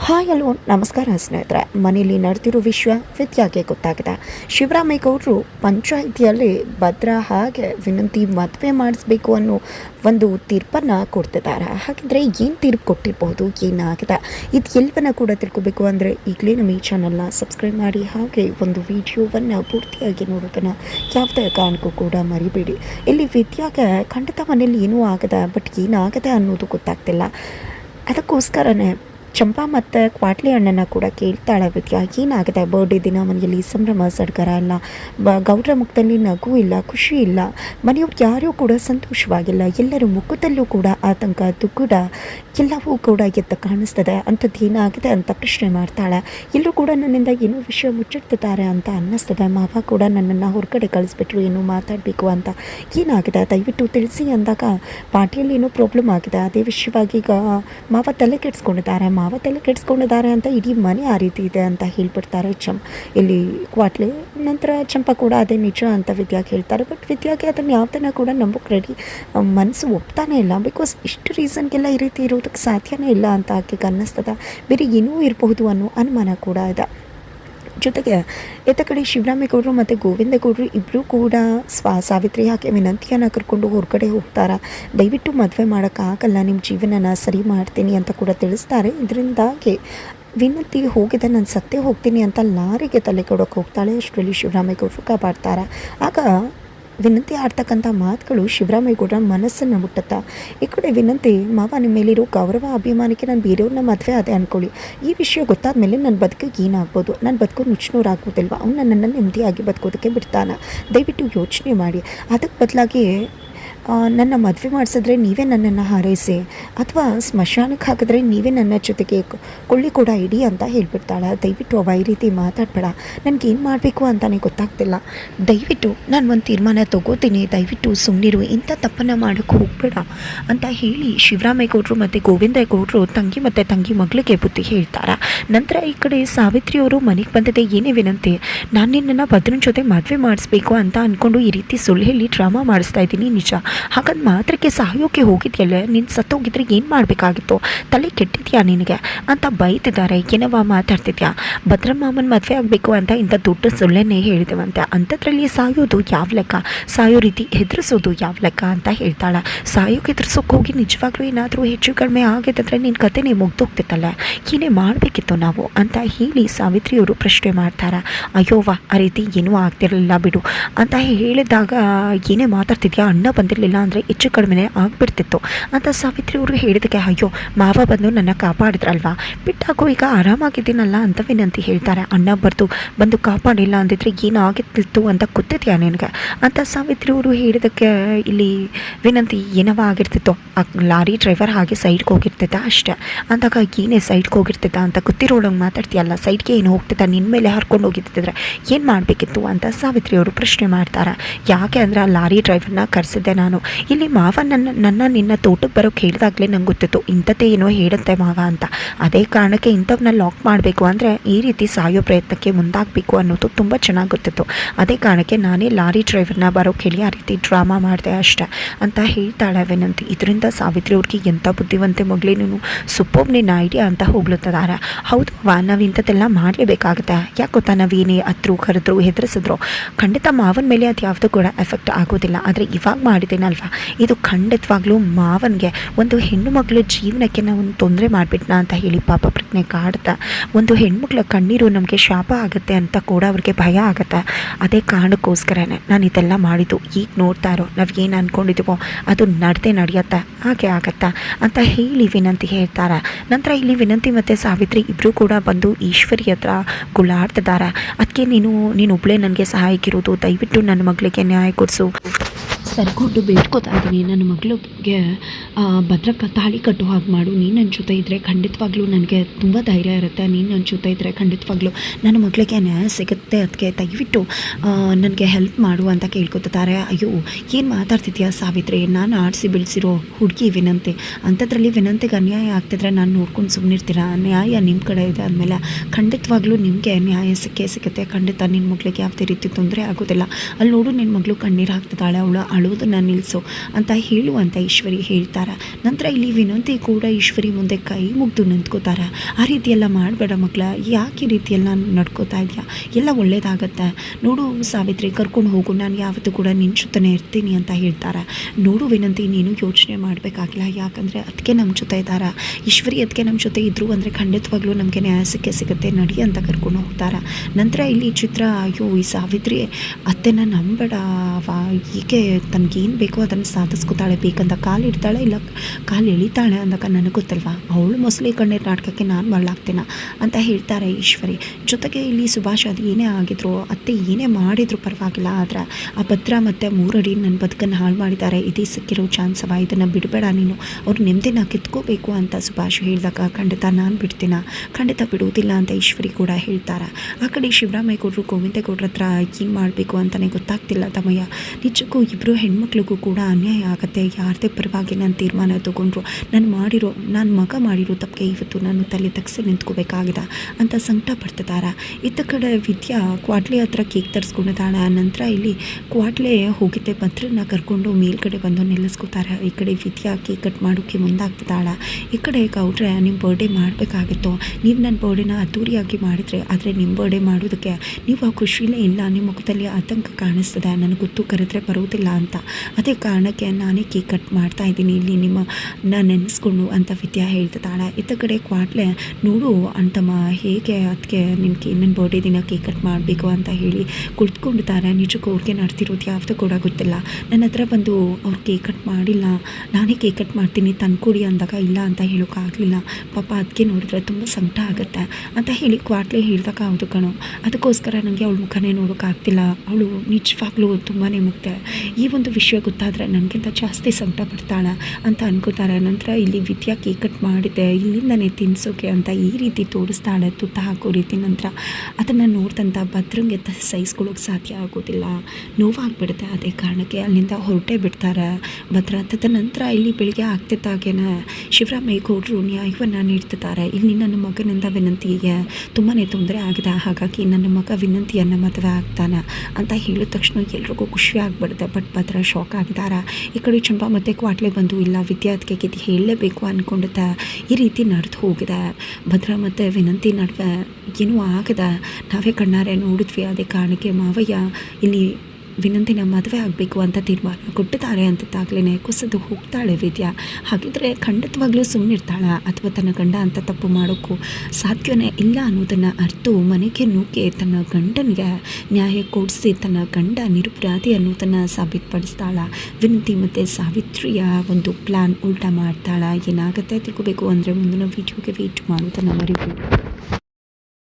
Hi hello, ನಮಸ್ಕಾರ ಸ್ನೇಹಿತರೆ. ಮನೆಯಲ್ಲಿ ನಡೆದಿರೋ ವಿಶ್ವ ವಿದ್ಯಾಗೆ ಗೊತ್ತಾಗಿದೆ. ಶಿವರಾಮೇಗೌಡರು ಪಂಚಾಯಿತಿಯಲ್ಲಿ ಭದ್ರಾ ಹಾಗೆ ವಿನಂತಿ ಮದುವೆ ಮಾಡಿಸ್ಬೇಕು ಅನ್ನೋ ಒಂದು ತೀರ್ಪನ್ನು ಕೊಡ್ತಿದ್ದಾರೆ. ಹಾಗಿದ್ರೆ ಏನು ತೀರ್ಪು ಕೊಟ್ಟಿರ್ಬೋದು, ಏನಾಗಿದೆ? ಇದು ಎಲ್ಲವನ್ನ ಕೂಡ ತಿಳ್ಕೊಬೇಕು ಅಂದರೆ ಈಗಲೇ ನಮ್ಮ ಈ ಚಾನಲ್ನ ಸಬ್ಸ್ಕ್ರೈಬ್ ಮಾಡಿ, ಹಾಗೆ ಒಂದು ವಿಡಿಯೋವನ್ನು ಪೂರ್ತಿಯಾಗಿ ನೋಡೋದನ್ನು ಯಾವುದೇ ಕಾರಣಕ್ಕೂ ಕೂಡ ಮರಿಬೇಡಿ. ಇಲ್ಲಿ ವಿದ್ಯಾಗೆ ಖಂಡಿತ ಮನೇಲಿ ಏನೂ ಆಗದೆ ಬಟ್ ಏನಾಗದೆ ಅನ್ನೋದು ಗೊತ್ತಾಗ್ತಿಲ್ಲ. ಅದಕ್ಕೋಸ್ಕರನೇ ಚಂಪಾ ಮತ್ತು ಕ್ವಾಟ್ಲಿ ಅಣ್ಣನ ಕೂಡ ಕೇಳ್ತಾಳೆ ವಿದ್ಯಾ ಏನಾಗಿದೆ? ಬರ್ಡೇ ದಿನ ಮನೆಯಲ್ಲಿ ಸಂಭ್ರಮ, ಸಡ್ಗರ ಇಲ್ಲ. ಬ ಮುಖದಲ್ಲಿ ನಗು ಇಲ್ಲ, ಖುಷಿ ಇಲ್ಲ. ಮನೆಯವ್ರು ಯಾರೂ ಕೂಡ ಸಂತೋಷವಾಗಿಲ್ಲ. ಎಲ್ಲರೂ ಮುಖದಲ್ಲೂ ಕೂಡ ಆತಂಕ ದುಗ್ಗುಡ ಎಲ್ಲವೂ ಕೂಡ ಎದ್ದು ಕಾಣಿಸ್ತದೆ. ಅಂಥದ್ದು ಏನಾಗಿದೆ ಅಂತ ಪ್ರಶ್ನೆ ಮಾಡ್ತಾಳೆ. ಎಲ್ಲರೂ ಕೂಡ ನನ್ನಿಂದ ಏನೋ ವಿಷಯ ಮುಚ್ಚಿಡ್ತಿದ್ದಾರೆ ಅಂತ ಅನ್ನಿಸ್ತದೆ. ಮಾವ ಕೂಡ ನನ್ನನ್ನು ಹೊರಗಡೆ ಕಳಿಸ್ಬಿಟ್ರು, ಏನೋ ಮಾತಾಡಬೇಕು ಅಂತ. ಏನಾಗಿದೆ? ದಯವಿಟ್ಟು ತಿಳಿಸಿ ಅಂದಾಗ ಪಾರ್ಟಿಯಲ್ಲಿ ಏನೋ ಪ್ರಾಬ್ಲಮ್ ಆಗಿದೆ. ಅದೇ ವಿಷಯವಾಗಿ ಈಗ ಮಾವ ತಲೆ ಕೆಡಿಸ್ಕೊಂಡಿದ್ದಾರೆ. ಮಾವ ತಲೆ ಕೆಡಿಸ್ಕೊಂಡಿದ್ದಾರೆ ಅಂತ ಇಡೀ ಮನೆ ಆ ರೀತಿ ಇದೆ ಅಂತ ಹೇಳ್ಬಿಡ್ತಾರೆ ಚಂ. ಇಲ್ಲಿ ಕ್ವಾಟ್ಲೆ ನಂತರ ಚಂಪ ಕೂಡ ಅದೇ ನಿಜ ಅಂತ ವಿದ್ಯಾಗೆ ಹೇಳ್ತಾರೆ. ಬಟ್ ವಿದ್ಯಾಗೆ ಅದನ್ನು ಯಾವ್ದನ್ನ ಕೂಡ ನಂಬಕ್ಕೆ ರೆಡಿ ಮನಸ್ಸು ಒಪ್ತಾನೆ ಇಲ್ಲ. ಬಿಕಾಸ್ ಇಷ್ಟು ರೀಸನ್ಗೆಲ್ಲ ಈ ರೀತಿ ಇರೋದಕ್ಕೆ ಸಾಧ್ಯನೇ ಇಲ್ಲ ಅಂತ ಆಕೆಗೆ ಅನ್ನಿಸ್ತದ. ಬೇರೆ ಏನೂ ಇರಬಹುದು ಅನ್ನೋ ಅನುಮಾನ ಕೂಡ ಇದೆ. ಜೊತೆಗೆ ಇತ್ತ ಕಡೆ ಶಿವರಾಮೇಗೌಡರು ಮತ್ತು ಗೋವಿಂದಗೌಡರು ಇಬ್ಬರೂ ಕೂಡ ಸ್ವಾ, ಸಾವಿತ್ರಿ ಹಾಕಿ ವಿನಂತಿಯನ್ನು ಕರ್ಕೊಂಡು ಹೊರಗಡೆ ಹೋಗ್ತಾರೆ? ದಯವಿಟ್ಟು ಮದುವೆ ಮಾಡೋಕ್ಕಾಗಲ್ಲ ನಿಮ್ಮ ಜೀವನನ ಸರಿ ಮಾಡ್ತೀನಿ ಅಂತ ಕೂಡ ತಿಳಿಸ್ತಾರೆ. ಇದರಿಂದಾಗಿ ವಿನಂತಿ ಹೋಗಿದೆ, ನಾನು ಸತ್ತೇ ಹೋಗ್ತೀನಿ ಅಂತ ಲಾರಿಗೆ ತಲೆ ಕೊಡೋಕೆ ಹೋಗ್ತಾಳೆ. ಅಷ್ಟರಲ್ಲಿ ಶಿವರಾಮೇಗೌಡರು ಕಾಪಾಡ್ತಾರೆ? ಆಗ ವಿನಂತಿ ಆಡ್ತಕ್ಕಂಥ ಮಾತುಗಳು ಶಿವರಾಮೇಗೌಡರ ಮನಸ್ಸನ್ನು ಮುಟ್ಟುತ್ತಾ? ಈ ಕಡೆ ವಿನಂತಿ, ಮಾವ ನಿಮ್ಮ ಮೇಲಿರೋ ಗೌರವ, ಅಭಿಮಾನಕ್ಕೆ ನಾನು ಬೇರೆಯವ್ರನ್ನ ಮದುವೆ ಅದೇ ಅಂದ್ಕೊಳ್ಳಿ ಈ ವಿಷಯ ಗೊತ್ತಾದ ಮೇಲೆ ನನ್ನ ಬದುಕಿಗೆ ಏನಾಗ್ಬೋದು? ನನ್ನ ಬದುಕು ನುಚ್ಚುನೂರಾಗೋದಿಲ್ವ ಅವ್ನು ನನ್ನನ್ನು ನೆಮ್ಮದಿಯಾಗಿ ಬದುಕೋದಕ್ಕೆ ಬಿಡ್ತಾನೆ? ದಯವಿಟ್ಟು ಯೋಚನೆ ಮಾಡಿ. ಅದಕ್ಕೆ ಬದಲಾಗಿ ನನ್ನ ಮದುವೆ ಮಾಡಿಸಿದ್ರೆ ನೀವೇ ನನ್ನನ್ನು ಹಾರೈಸಿ, ಅಥವಾ ಸ್ಮಶಾನಕ್ಕೆ ಹಾಕಿದ್ರೆ ನೀವೇ ನನ್ನ ಜೊತೆಗೆ ಕೊಳ್ಳಿ ಕೂಡ ಇಡಿ ಅಂತ ಹೇಳ್ಬಿಡ್ತಾಳೆ. ದಯವಿಟ್ಟು ಅವ ಈ ರೀತಿ ಮಾತಾಡಬೇಡ. ನನಗೇನು ಮಾಡಬೇಕು ಅಂತಲೇ ಗೊತ್ತಾಗ್ತಿಲ್ಲ. ದಯವಿಟ್ಟು ನಾನು ಒಂದು ತೀರ್ಮಾನ ತಗೋತೀನಿ. ದಯವಿಟ್ಟು ಸುಮ್ಮನಿರು ಇಂಥ ತಪ್ಪನ್ನು ಮಾಡೋಕ್ಕೆ ಹೋಗಬೇಡ ಅಂತ ಹೇಳಿ ಶಿವರಾಮೇಗೌಡರು ಮತ್ತು ಗೋವಿಂದೇಗೌಡರು ತಂಗಿ ಮತ್ತು ತಂಗಿ ಮಗಳಿಗೆ ಬುದ್ಧಿ ಹೇಳ್ತಾರೆ. ನಂತರ ಈ ಕಡೆ ಸಾವಿತ್ರಿಯವರು ಮನೆಗೆ ಬಂದಿದೆ ಏನೇ ವಿನಂತಿ ನಾನು ನಿನ್ನನ್ನು ಭದ್ರನ ಜೊತೆ ಮದುವೆ ಮಾಡಿಸ್ಬೇಕು ಅಂತ ಅಂದ್ಕೊಂಡು ಈ ರೀತಿ ಸುಳ್ಳು ಹೇಳಿ ಡ್ರಾಮಾ ಮಾಡಿಸ್ತಾ ಇದ್ದೀನಿ ನಿಜ. ಹಾಗಂದ್ ಮಾತ್ರಕ್ಕೆ ಸಾಯೋಕೆ ಹೋಗಿದೆಯಲ್ಲ? ನೀನು ಸತ್ತೋಗಿದ್ರೆ ಏನು ಮಾಡಬೇಕಾಗಿತ್ತು? ತಲೆ ಕೆಟ್ಟಿದ್ಯಾ ನಿನಗೆ? ಅಂತ ಬೈತಿದ್ದಾರೆ. ಏನವ ಮಾತಾಡ್ತಿದ್ಯಾ? ಭದ್ರಮ್ಮನ ಮದುವೆ ಆಗಬೇಕು ಅಂತ ಇಂಥ ದೊಡ್ಡ ಸೊಳ್ಳೆನೇ ಹೇಳಿದೆವಂತೆ. ಅಂಥದ್ರಲ್ಲಿ ಸಾಯೋದು ಯಾವ ಲೆಕ್ಕ? ಸಾಯೋ ರೀತಿ ಹೆದರಿಸೋದು ಯಾವ ಲೆಕ್ಕ ಅಂತ ಹೇಳ್ತಾಳೆ. ಸಾಯೋಕೆ ಹೆದರ್ಸೋಕೆ ಹೋಗಿ ನಿಜವಾಗ್ಲೂ ಏನಾದರೂ ಹೆಚ್ಚು ಕಡಿಮೆ ಆಗಿದ್ರೆ ನಿನ್ನ ಕತೆನೇ ಮುಗ್ದೋಗ್ತಿತ್ತಲ್ಲ? ಏನೇ ಮಾಡಬೇಕಿತ್ತು ನಾವು? ಅಂತ ಹೇಳಿ ಸಾವಿತ್ರಿಯವರು ಪ್ರಶ್ನೆ ಮಾಡ್ತಾರೆ. ಅಯ್ಯೋವಾ ಆ ರೀತಿ ಏನೂ ಆಗ್ತಿರಲಿಲ್ಲ ಬಿಡು. ಅಂತ ಹೇಳಿದಾಗ, ಏನೇ ಮಾತಾಡ್ತಿದ್ಯಾ? ಅಣ್ಣ ಬಂದಿರಲಿಲ್ಲ. ಅಂದರೆ ಹೆಚ್ಚು ಕಡಿಮೆ ಆಗಿಬಿಡ್ತಿತ್ತು. ಅಂತ ಸಾವಿತ್ರಿ ಅವ್ರಿಗೆ ಹೇಳಿದಕ್ಕೆ ಅಯ್ಯೋ, ಮಾವ ಬಂದು ನನ್ನ ಕಾಪಾಡಿದ್ರಲ್ವಾ? ಬಿಟ್ಟಾಗೋ ಈಗ ಆರಾಮಾಗಿದ್ದೀನಲ್ಲ ಅಂತ ವಿನಂತಿ ಹೇಳ್ತಾರೆ. ಅಣ್ಣ ಬರ್ದು, ಬಂದು ಕಾಪಾಡಿಲ್ಲ ಅಂದಿದ್ರೆ ಏನಾಗಿತ್ತು ಅಂತ ಗೊತ್ತಿದೆಯಾ ನಿನಗೆ? ಅಂತ ಸಾವಿತ್ರಿ ಅವರು ಹೇಳಿದಕ್ಕೆ ಇಲ್ಲಿ ವಿನಂತಿ ಏನವ ಆಗಿರ್ತಿತ್ತು. ಆ ಲಾರಿ ಡ್ರೈವರ್ ಹಾಗೆ ಸೈಡ್ಗೆ ಹೋಗಿರ್ತಿದ್ದ ಅಷ್ಟೇ. ಅಂದಾಗ ಏನೇ ಸೈಡ್ಗೆ ಹೋಗಿರ್ತಿದ್ದ ಅಂತ ಗೊತ್ತಿರೋಳಂಗೆ ಮಾತಾಡ್ತೀಯಲ್ಲ, ಸೈಡ್ಗೆ ಏನು ಹೋಗ್ತಿದ್ದ ನಿನ್ನ ಮೇಲೆ ಹರ್ಕೊಂಡು ಹೋಗಿದ್ದಿದ್ರೆ ಏನು ಮಾಡಬೇಕಿತ್ತು? ಅಂತ ಸಾವಿತ್ರಿ ಅವರು ಪ್ರಶ್ನೆ ಮಾಡ್ತಾರೆ. ಯಾಕೆ ಅಂದರೆ ಆ ಲಾರಿ ಡ್ರೈವರ್ನ ಕರೆಸಿದ್ದೆ ನಾನು ಇಲ್ಲಿ ಮಾವ ನನ್ನ ನನ್ನ ನಿನ್ನ ತೋಟಕ್ಕೆ ಬರೋಕ್ಕೆ ಹೇಳಿದಾಗಲೇ ನಂಗೆ ಗೊತ್ತಿತ್ತು. ಇಂಥದ್ದೇ ಏನೋ ಹೇಳುತ್ತೆ ಮಾವ ಅಂತ. ಅದೇ ಕಾರಣಕ್ಕೆ ಇಂಥವ್ನ ಲಾಕ್ ಮಾಡಬೇಕು ಅಂದರೆ ಈ ರೀತಿ ಸಾಯೋ ಪ್ರಯತ್ನಕ್ಕೆ ಮುಂದಾಗಬೇಕು ಅನ್ನೋದು ತುಂಬ ಚೆನ್ನಾಗಿ ಗೊತ್ತಿತ್ತು. ಅದೇ ಕಾರಣಕ್ಕೆ ನಾನೇ ಲಾರಿ ಡ್ರೈವರ್ನ ಬರೋಕ್ಕೆ ಹೇಳಿ ಆ ರೀತಿ ಡ್ರಾಮಾ ಮಾಡಿದೆ ಅಷ್ಟೆ ಅಂತ ಹೇಳ್ತಾಳೆ ಇದರಿಂದ ಸಾವಿತ್ರಿ ಅವ್ರಿಗೆ ಎಂಥ ಬುದ್ಧಿವಂತೆ ಮಗಳೇನು ಸೂಪರ್ ನಿನ್ನ ಐಡಿಯಾ ಅಂತ ಹೋಗ್ಲತ್ತದಾರ. ಹೌದು ವಾ ನಾವು ಇಂಥದ್ದೆಲ್ಲ ಮಾಡಲೇಬೇಕಾಗುತ್ತೆ. ಯಾಕೆ ಗೊತ್ತಾ ನಾವೇನೇ ಹತ್ರು ಕರೆದ್ರು, ಹೆದರಿಸಿದ್ರು. ಖಂಡಿತ ಮಾವನ ಮೇಲೆ ಅದು ಯಾವುದೂ ಕೂಡ ಎಫೆಕ್ಟ್ ಆಗೋದಿಲ್ಲ. ಆದರೆ ಇವಾಗ ಮಾಡಿದ್ದೀನಲ್ವಾ ಇದು ಖಂಡಿತವಾಗ್ಲೂ ಮಾವನಿಗೆ, ಒಂದು ಹೆಣ್ಣು ಮಗಳ ಜೀವನಕ್ಕೆ ನಾವು ಒಂದು ತೊಂದರೆ ಮಾಡಿಬಿಟ್ನಾ ಅಂತ ಹೇಳಿ ಪಾಪ ಪ್ರಜ್ಞೆ ಕಾಡ್ತಾ, ಒಂದು ಹೆಣ್ಮಕ್ಳ ಕಣ್ಣೀರು ನಮಗೆ ಶಾಪ ಆಗುತ್ತೆ ಅಂತ ಕೂಡ ಅವ್ರಿಗೆ ಭಯ ಆಗುತ್ತೆ. ಅದೇ ಕಾರಣಕ್ಕೋಸ್ಕರನೇ ನಾನು ಇದೆಲ್ಲ ಮಾಡಿದ್ದು. ಈಗ ನೋಡ್ತಾ ಇರೋ, ನಾವು ಏನು ಅಂದ್ಕೊಂಡಿದ್ದೀವೋ ಅದು ನಡೆದೇ ನಡೆಯತ್ತಾ. ಹಾಗೆ ಆಗತ್ತಾ? ಅಂತ ಹೇಳಿ ವಿನಂತಿ ಹೇಳ್ತಾರೆ? ನಂತರ ಇಲ್ಲಿ ವಿನಂತಿ ಮತ್ತು ಸಾವಿತ್ರಿ ಇಬ್ಬರು ಕೂಡ ಬಂದು ಈಶ್ವರಿ ಹತ್ರ ಗುಳಾಡ್ತಿದ್ದಾರೆ ಅದಕ್ಕೆ ನೀನು ನೀನು ಒಬ್ಬಳೇ ನನಗೆ ಸಹಾಯಕ್ಕಿರೋದು ದಯವಿಟ್ಟು ನನ್ನ ಮಗಳಿಗೆ ನ್ಯಾಯ ಕೊಡಿಸು. ಸರ್ಕೊಂಡು ಬೇಡ್ಕೋತಾ ಇದ್ದೀನಿ. ನನ್ನ ಮಗಳಿಗೆ ಭದ್ರಕ್ಕ ತಾಳಿ ಕಟ್ಟೋ ಹಾಗೆ ಮಾಡು. ನೀನು ನನ್ನ ಜೊತೆ ಇದ್ದರೆ ಖಂಡಿತವಾಗ್ಲೂ ನನಗೆ ತುಂಬ ಧೈರ್ಯ ಇರುತ್ತೆ. ನೀನು ನನ್ನ ಜೊತೆ ಇದ್ದರೆ ಖಂಡಿತವಾಗ್ಲೂ ನನ್ನ ಮಗಳಿಗೆ ನ್ಯಾಯ ಸಿಗುತ್ತೆ. ಅದಕ್ಕೆ ದಯವಿಟ್ಟು ನನಗೆ ಹೆಲ್ಪ್ ಮಾಡು ಅಂತ ಕೇಳ್ಕೊತಾರೆ ಅಯ್ಯೋ, ಏನು ಮಾತಾಡ್ತಿದ್ಯಾ ಸಾವಿತ್ರಿ? ನಾನು ಆಡಿಸಿ ಬೆಳೆಸಿರೋ ಹುಡುಗಿ ವಿನಂತಿ. ಅಂಥದ್ರಲ್ಲಿ ವಿನಂತಿಗೆ ಅನ್ಯಾಯ ಆಗ್ತಿದ್ರೆ ನಾನು ನೋಡ್ಕೊಂಡು ಸುಮ್ಮನಿರ್ತೀರಾ ನ್ಯಾಯ ನಿಮ್ಮ ಕಡೆ ಇದೆ ಆದಮೇಲೆ ಖಂಡಿತವಾಗ್ಲೂ ನಿಮಗೆ ನ್ಯಾಯ ಸಿಕ್ಕೇ ಸಿಗುತ್ತೆ. ಖಂಡಿತ ನಿನ್ನ ಮಗಳಿಗೆ ಯಾವುದೇ ರೀತಿ ತೊಂದರೆ ಆಗೋದಿಲ್ಲ. ಅಲ್ಲಿ ನೋಡು ನಿನ್ನ ಮಗಳು ಕಣ್ಣೀರು ಹಾಕ್ತಿದ್ದಾಳೆ. ಅವಳು ಅಳೋದನ್ನು ನಿಲ್ಲಿಸು ಅಂತ ಹೇಳು ಅಂತ ಈಶ್ವರಿ ಹೇಳ್ತಾರೆ. ನಂತರ ಇಲ್ಲಿ ವಿನಂತಿ ಕೂಡ ಈಶ್ವರಿ ಮುಂದೆ ಕೈ ಮುಗ್ದು ನಿಂತ್ಕೋತಾರ. ಆ ರೀತಿಯೆಲ್ಲ ಮಾಡಬೇಡ ಮಕ್ಕಳ, ಯಾಕೆ ಈ ರೀತಿಯೆಲ್ಲ ನಡ್ಕೋತಾ ಇದೆಯಾ? ಎಲ್ಲ ಒಳ್ಳೇದಾಗತ್ತೆ. ನೋಡು ಸಾವಿತ್ರಿ, ಕರ್ಕೊಂಡು ಹೋಗು, ನಾನು ಯಾವತ್ತೂ ಕೂಡ ನಿನ್ನ ಇರ್ತೀನಿ ಅಂತ ಹೇಳ್ತಾರೆ. ನೋಡು ವಿನಂತಿ, ನೀನು ಯೋಚನೆ ಮಾಡಬೇಕಾಗಿಲ್ಲ. ಯಾಕಂದರೆ ಅದಕ್ಕೆ ನಮ್ಮ ಜೊತೆ ಇದ್ದಾರೆ. ಈಶ್ವರಿ ಅದಕ್ಕೆ ನಮ್ಮ ಜೊತೆ ಇದ್ರು ಅಂದರೆ ಖಂಡಿತವಾಗ್ಲೂ ನಮಗೆ ನ್ಯಾಯ ಸಿಗುತ್ತೆ. ನಡಿ ಅಂತ ಕರ್ಕೊಂಡು ಹೋಗ್ತಾರೆ. ನಂತರ ಇಲ್ಲಿ ಚಿತ್ರ, ಅಯ್ಯೋ, ಈ ಸಾವಿತ್ರಿ ಅತ್ತೆನ ನಂಬೇಡ ಹೀಗೆ ತನಗೇನು ಬೇಕೋ ಅದನ್ನು ಸಾಧಿಸ್ಕೊತಾಳೆ. ಬೇಕಂತ ಕಾಲು ಇಡ್ತಾಳೆ ಇಲ್ಲ ಕಾಲು ಎಳಿತಾಳೆ ಅಂದಾಗ ನನಗೆ ಗೊತ್ತಲ್ವಾ? ಅವಳು ಮೊಸಳಿ ಕಣ್ಣೀರು ನಾಟಕಕ್ಕೆ ನಾನು ಮರಳಾಗ್ತೀನ? ಅಂತ ಹೇಳ್ತಾರೆ ಈಶ್ವರಿ. ಜೊತೆಗೆ ಇಲ್ಲಿ ಸುಭಾಷ್ ಅದು ಏನೇ ಆಗಿದ್ರು, ಅತ್ತೆ ಏನೇ ಮಾಡಿದ್ರು ಪರವಾಗಿಲ್ಲ. ಆದರೆ ಆ ಭದ್ರ ಮತ್ತು ಮೂರಡಿ ನನ್ನ ಬದುಕನ್ನು ಹಾಳು ಮಾಡಿದ್ದಾರೆ. ಇದೇ ಸಿಕ್ಕಿರೋ ಚಾನ್ಸ್ ಅವ. ಇದನ್ನು ಬಿಡಬೇಡ ನೀನು. ಅವ್ರ ನೆಮ್ಮದಿನ ಕಿತ್ಕೋಬೇಕು ಅಂತ ಸುಭಾಷ್ ಹೇಳಿದಾಗ, ಖಂಡಿತ ನಾನು ಬಿಡ್ತೀನ? ಖಂಡಿತ ಬಿಡುವುದಿಲ್ಲ ಅಂತ ಈಶ್ವರಿ ಕೂಡ ಹೇಳ್ತಾರೆ? ಆ ಕಡೆ ಶಿವರಾಮೇಗೌಡರು, ಗೋವಿಂದೇಗೌಡ್ರ ಹತ್ರ ಏನು ಮಾಡಬೇಕು ಅಂತಲೇ ಗೊತ್ತಾಗ್ತಿಲ್ಲ ತಮ್ಮಯ್ಯ. ನಿಜಕ್ಕೂ ಇಬ್ಬರು ಹೆಣ್ಮಕ್ಳಿಗೂ ಕೂಡ ಅನ್ಯಾಯ ಆಗುತ್ತೆ, ಯಾರದೇ ಪರವಾಗಿ ನಾನು ತೀರ್ಮಾನ ತೊಗೊಂಡ್ರು, ನಾನು ಮಾಡಿರೋ ನನ್ನ ಮಗ ಮಾಡಿರೋ ತಪ್ಪಿಗೆ ಇವತ್ತು ನಾನು ತಲೆ ತಗ್ಸಿ ನಿಂತ್ಕೋಬೇಕಾಗಿದೆ ಅಂತ ಸಂಕಟ ಪಡ್ತಿದ್ದಾರೆ ಇತ್ತ ಕಡೆ ವಿದ್ಯಾ ಕ್ವಾಟ್ಲೆ ಹತ್ರ ಕೇಕ್ ತರಿಸ್ಕೊಂಡಿದ್ದಾಳೆ ನಂತರ ಇಲ್ಲಿ ಕ್ವಾಟ್ಲೆ ಹೋಗಿದ್ದೆ ಭದ್ರನ್ನ ಕರ್ಕೊಂಡು ಮೇಲ್ಗಡೆ ಬಂದು ನಿಲ್ಲಿಸ್ಕೊತಾರೆ. ಈ ಕಡೆ ವಿದ್ಯಾ ಕೇಕ್ ಕಟ್ ಮಾಡೋಕ್ಕೆ ಮುಂದಾಗ್ತಿದ್ದಾಳೆ ಈ ಕಡೆ ಗೌಡ್ರೆ ನಿಮ್ಮ ಬರ್ಡೇ ಮಾಡಬೇಕಾಗಿತ್ತು. ನೀವು ನನ್ನ ಬರ್ಡೇನ ಅದ್ದೂರಿಯಾಗಿ ಮಾಡಿದರೆ, ಆದರೆ ನಿಮ್ಮ ಬರ್ಡೇ ಮಾಡೋದಕ್ಕೆ ನೀವು ಆ ಖುಷಿಲೇ ಇಲ್ಲ. ನಿಮ್ಮ ಮುಖದಲ್ಲಿ ಆತಂಕ ಕಾಣಿಸ್ತದೆ. ನನಗೆ ಗೊತ್ತು ಕರೆದ್ರೆ ಬರುವುದಿಲ್ಲ ಅಂತ ಅದೇ ಕಾರಣಕ್ಕೆ ನಾನೇ ಕೇಕ್ ಕಟ್ ಮಾಡ್ತಾ ಇದ್ದೀನಿ. ಇಲ್ಲಿ ನಿಮ್ಮ ನಾನು ನೆನೆಸ್ಕೊಂಡು ಅಂತ ವಿದ್ಯಾ ಹೇಳ್ತಿದ್ದಾಳೆ. ಇತ್ತ ಕಡೆ ಕ್ವಾಟ್ಲೆ, ನೋಡು ಅಂತಮ್ಮ, ಹೇಗೆ ಅದಕ್ಕೆ ನಿನಗೆ ಇನ್ನೊಂದು ಬರ್ಡೇ ದಿನ ಕೇಕ್ ಕಟ್ ಮಾಡಬೇಕು ಅಂತ ಹೇಳಿ ಕುಳಿತ್ಕೊಂಡಿದ್ದಾರೆ. ನಿಜಕ್ಕೂ ಅವ್ರಿಗೆ ನಡ್ತಿರೋದು ಯಾವುದೂ ಕೂಡ ಗೊತ್ತಿಲ್ಲ ನನ್ನ ಹತ್ರ ಬಂದು ಅವ್ರು ಕೇಕ್ ಕಟ್ ಮಾಡಿಲ್ಲ. ನಾನೇ ಕೇಕ್ ಕಟ್ ಮಾಡ್ತೀನಿ ತಂದ್ಕೊಡಿ ಅಂದಾಗ ಇಲ್ಲ ಅಂತ ಹೇಳೋಕ್ಕಾಗಲಿಲ್ಲ ಪಾಪ ಅದಕ್ಕೆ ನೋಡಿದ್ರೆ ತುಂಬ ಸಂಕಟ ಆಗುತ್ತೆ ಅಂತ ಹೇಳಿ ಕ್ವಾಟ್ಲೆ ಹೇಳಿದಾಗ ಹೌದು ಕಣೋ. ಅದಕ್ಕೋಸ್ಕರ ನನಗೆ ಅವಳ ಮುಖನೇ ನೋಡೋಕ್ಕಾಗ್ತಿಲ್ಲ ಅವಳು ನಿಜವಾಗ್ಲೂ ತುಂಬಾ ಮುಗ್ದೆ. ಈ ವಿಷಯ ಗೊತ್ತಾದರೆ ನನಗಿಂತ ಜಾಸ್ತಿ ಸಂಕಟ ಪಡ್ತಾಳೆ ಅಂತ ಅನ್ಕೋತಾರೆ. ನಂತರ ಇಲ್ಲಿ ವಿದ್ಯಾ ಕೇಕ್ ಕಟ್ ಮಾಡಿದೆ. ಇಲ್ಲಿಂದನೇ ತಿನ್ಸೋಕೆ ಅಂತ ಈ ರೀತಿ ತೋರಿಸ್ತಾಳೆ. ತುತ್ತ ಹಾಕೋ ರೀತಿ ನಂತರ ಅದನ್ನು ನೋಡ್ದಂಥ ಭದ್ರಂಗೆ ತ ಸಹಿಸ್ಕೊಳ್ಳೋಕೆ ಸಾಧ್ಯ ಆಗೋದಿಲ್ಲ. ನೋವಾಗ್ಬಿಡುತ್ತೆ ಅದೇ ಕಾರಣಕ್ಕೆ ಅಲ್ಲಿಂದ ಹೊರಟೇ ಬಿಡ್ತಾರೆ. ಭದ್ರ ತದ ನಂತರ ಇಲ್ಲಿ ಬೆಳಿಗ್ಗೆ ಆಗ್ತಿದ್ದಾಗೇನೆ ಶಿವರಾಮೇಗೌಡರು ನ್ಯಾಯವನ್ನು ನೀಡ್ತಿದ್ದಾರೆ. ಇಲ್ಲಿ ನನ್ನ ಮಗನಿಂದ ವಿನಂತಿಗೆ ತುಂಬಾ ತೊಂದರೆ ಆಗಿದೆ. ಹಾಗಾಗಿ ನನ್ನ ಮಗ ವಿನಂತಿಯನ್ನು ಮದುವೆ ಆಗ್ತಾನೆ ಅಂತ ಹೇಳಿದ ತಕ್ಷಣ ಎಲ್ರಿಗೂ ಖುಷಿ ಆಗ್ಬಿಡುತ್ತೆ. ಬಟ್ ಭದ್ರ ಶಾಕ್ ಆಗಿದ್ದಾರೆ ಈ ಕಡೆ ಚಂಪಾ ಮತ್ತೆ ಕ್ವಾಟ್ಲೆ ಬಂದು, ಇಲ್ಲ, ವಿದ್ಯಾರ್ಥಿಗೆ ಇದು ಹೇಳಲೇಬೇಕು ಅಂದ್ಕೊಂಡಿದ್ದೆ ಈ ರೀತಿ ನಡೆದು ಹೋಗಿದೆ. ಭದ್ರ ಮತ್ತು ವಿನಂತಿ ನಡುವೆ, ಏನೂ ಆಗದ? ನಾವೇ ಕಣ್ಣಾರೆ ನೋಡಿದ್ವಿ, ಅದೇ ಕಾರಣಕ್ಕೆ ಮಾವಯ್ಯ ಇಲ್ಲಿ ವಿನಂತಿನ ಮದುವೆ ಆಗಬೇಕು ಅಂತ ತೀರ್ಮಾನ ಕೊಟ್ಟಿದ್ದಾರೆ ತಾಗ್ಲೇ ಕುಸಿದು ಹೋಗ್ತಾಳೆ ವಿದ್ಯಾ. ಹಾಗಿದ್ರೆ ಖಂಡಿತವಾಗ್ಲೂ ಸುಮ್ಮನಿರ್ತಾಳ ಅಥವಾ ತನ್ನ ಗಂಡ ಅಂತ ತಪ್ಪು ಮಾಡೋಕ್ಕೂ ಸಾಧ್ಯವೇ ಇಲ್ಲ ಅನ್ನೋದನ್ನು ಅರ್ತು ಮನೆಗೆ ನೂಕೆ ತನ್ನ ಗಂಡನಿಗೆ ನ್ಯಾಯ ಕೊಡಿಸಿ ತನ್ನ ಗಂಡ ನಿರುಪರಾಧಿ ಅನ್ನೋದನ್ನು ಸಾಬೀತುಪಡಿಸ್ತಾಳ. ವಿನಂತಿ ಮತ್ತು ಸಾವಿತ್ರಿಯ ಒಂದು ಪ್ಲ್ಯಾನ್ ಉಲ್ಟಾ ಮಾಡ್ತಾಳ. ಏನಾಗುತ್ತೆ ತಿಳ್ಕೋಬೇಕು ಅಂದರೆ ಮುಂದಿನ ವೀಡಿಯೋಗೆ ವೇಟ್ ಮಾಡೋದನ್ನು ಮರಿಬೇಡಿ.